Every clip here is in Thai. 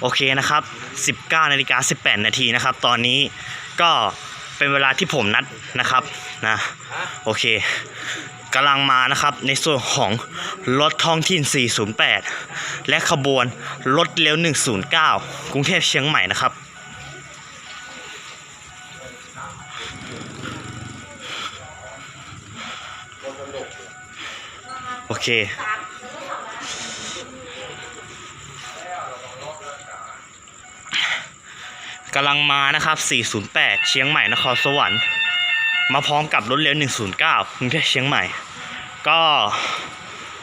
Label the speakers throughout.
Speaker 1: โอเคนะครับ 19นาฬิกา18 นาทีนะครับ ตอนนี้ก็เป็นเวลาที่ผมนัดนะครับนะโอเคกำลังมานะครับในส่วนของรถท้องถิ่น 408 และขบวนรถเร็ว 109 กรุงเทพเชียงใหม่นะครับ โอเค กำลังมานะครับ 408 เชียงใหม่นครสวรรค์ มาพร้อมกับรถเร็ว 109กรุงเทพเชียงใหม่ ก็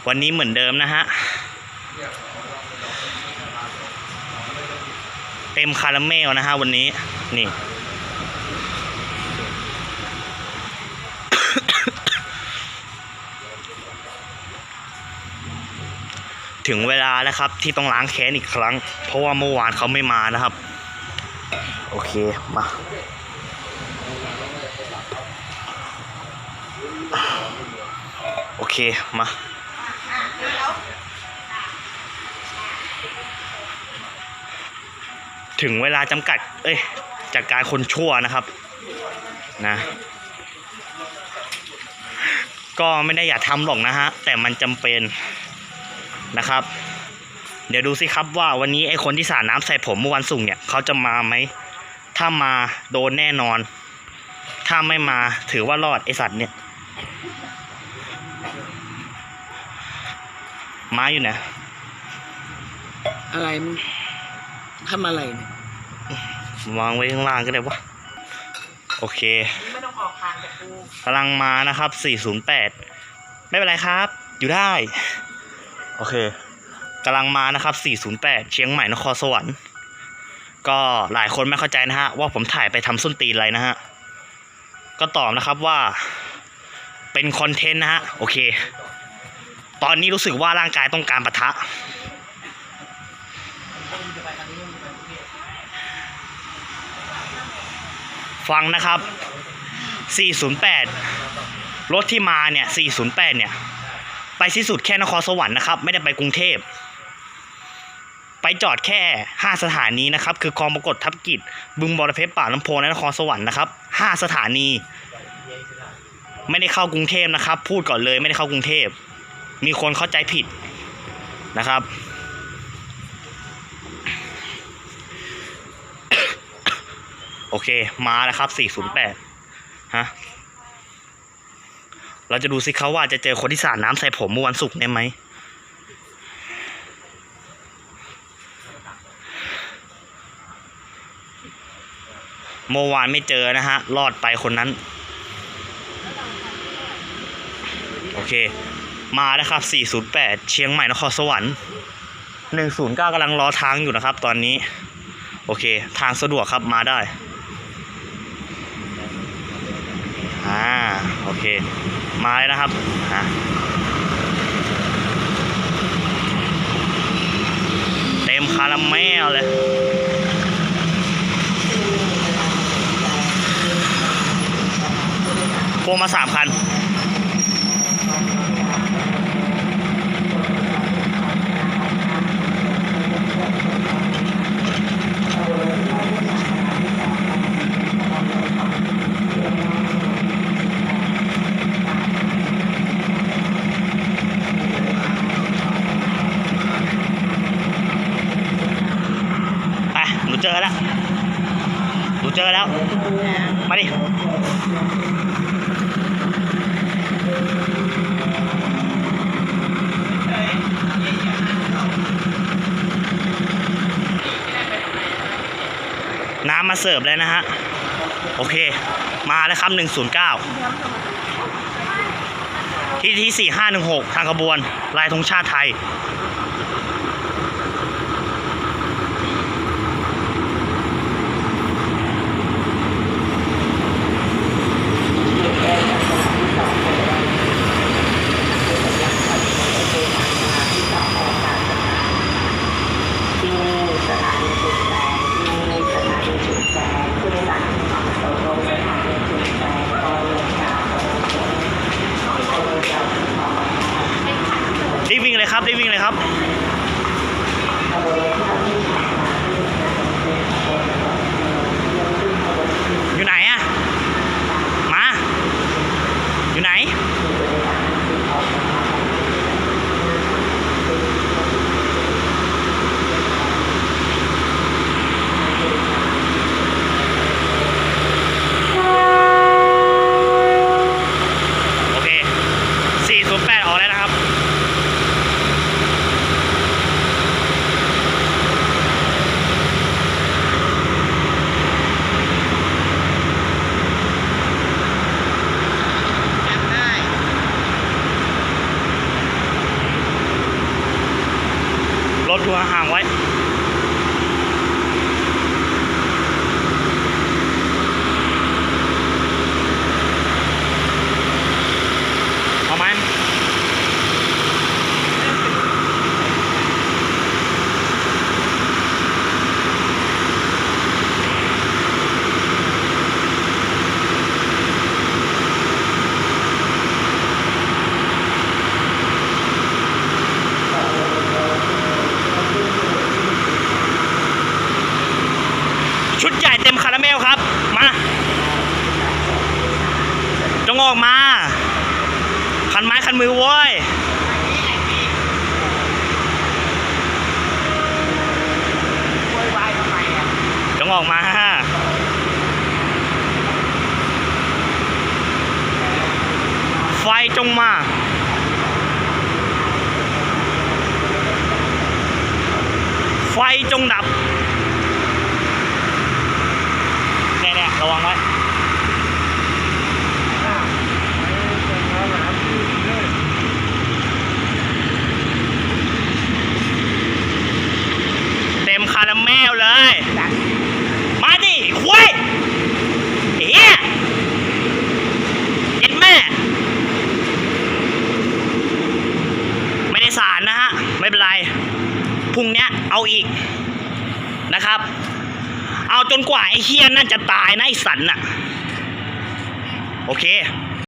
Speaker 1: วันนี้เหมือนเดิมนะฮะ เต็มคาราเมลนะฮะวันนี้ นี่ ถึงเวลาแล้วครับที่ต้องล้างแค้นอีกครั้ง เพราะว่าเมื่อวานเขาไม่มานะครับ โอเค มา โอเค มา ถึงเวลาจำกัด เอ้ยจากการคนชั่วนะครับ นะ ก็ไม่ได้อยากทำหรอกนะฮะ แต่มันจำเป็นนะครับ เดี๋ยวดูสิครับว่าวันนี้ไอ้คนที่สาดน้ำใส่ผมเมื่อวันศุกร์เนี่ยเขาจะมาไหม ถ้ามาโดนแน่นอน ถ้าไม่มาถือว่ารอดไอสัตว์เนี่ย มาอยู่เนี่ย
Speaker 2: อะไรมึงทำอะไรเนี่ย
Speaker 1: วางไว้ข้างล่างก็ได้วะ โอเค
Speaker 2: ไม่ต้องออกทางกับกู
Speaker 1: กำลังมานะครับ 408 ไม่เป็นไรครับ อยู่ได้ โอเคกำลังมานะครับ 408 เชียงใหม่นครสวรรค์ ก็หลายคนไม่เข้าใจนะฮะ ว่าผมถ่ายไปทำส้นตีนอะไรนะฮะ ก็ตอบนะครับว่าเป็นคอนเทนต์นะฮะ โอเค ตอนนี้รู้สึกว่าร่างกายต้องการปะทะ ฟังนะครับ 408 รถที่มาเนี่ย 408 เนี่ย ไปสิ้นสุดแค่นครสวรรค์นะครับ ไม่ได้ไปกรุงเทพ ไปจอดแค่ 5 สถานีนะครับคือคลองปรากฏทับกิจบึงบอระเพ็ดป่าลำโพงและนครสวรรค์นะครับ5สถานี ไม่ได้เข้ากรุงเทพนะครับ พูดก่อนเลยไม่ได้เข้ากรุงเทพ มีคนเข้าใจผิดนะครับโอเค มาแล้วครับ 408 ฮะ เราจะดูสิเขาว่าจะเจอคนที่สาดน้ำใส่ผมเมื่อวันศุกร์ได้ไหม เมื่อวานไม่เจอนะฮะ รอดไปคนนั้น โอเค มาแล้วครับ 408 เชียงใหม่นครสวรรค์109กำลังรอทางอยู่นะครับ ตอนนี้ โอเค ทางสะดวกครับมาได้ อ่า โอเค มาเลยนะครับฮะเต็มคาราเมลเลย พวง มาสามคัน ไป หนูเจอแล้ว หนูเจอแล้ว มาดิ น้ำมาเสิร์ฟแล้วนะฮะ โอเค มาแล้วครับ 109 ที่ที่ 4516 ทางขบวน ลายธงชาติไทย
Speaker 3: นะ
Speaker 1: ครับ ชุดใหญ่เต็มคาราเมลครับ มาจงออกมาคันไม้คันมือโว้ยจงออกมาไฟจงมาไฟจงดับเนี่ยเนี่ยระวังไว้ เต็ มคาราเมลเลย มาดิควยเฮียเย็นแม่ ไม่ได้สารนะฮะ ไม่เป็นไร พรุ่งเนี้ยเอาอีกนะครับ เอาจนกว่าไอ้เฮียนั่นจะตายนะไอ้สันน่ะ โอเค